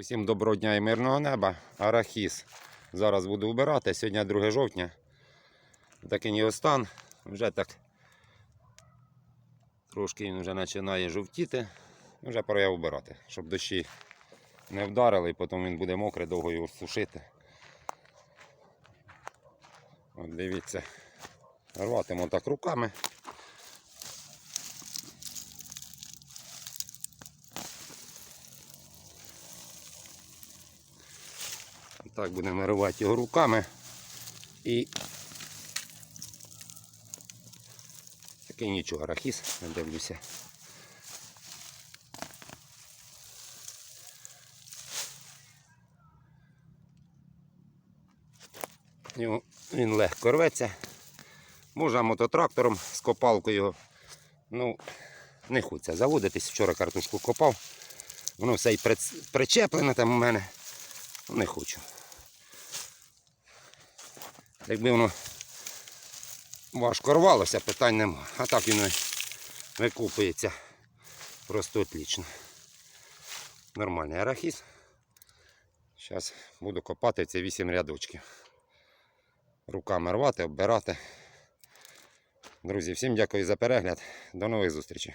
Усім доброго дня і мирного неба. Арахіс. Зараз буду вбирати. Сьогодні 2 жовтня. Такий його стан. Вже так трошки він вже починає жовтіти. Вже пора його вбирати, щоб дощі не вдарили, потім він буде мокрий, довго його сушити. От дивіться. Рватиму так руками. Так будемо рвати його руками. І такий нічого, арахіс, не дивлюся. Його- Він легко рветься. Можна мототрактором з копалкою. Ну, не хочеться заводитись. Вчора картошку копав. Воно все і причеплене там у мене. Не хочу. Якби воно важко рвалося, питань нема. А так він і викупується просто отлично. Нормальний арахіс. Зараз буду копати ці 8 рядочків. Руками рвати, оббирати. Друзі, всім дякую за перегляд. До нових зустрічей.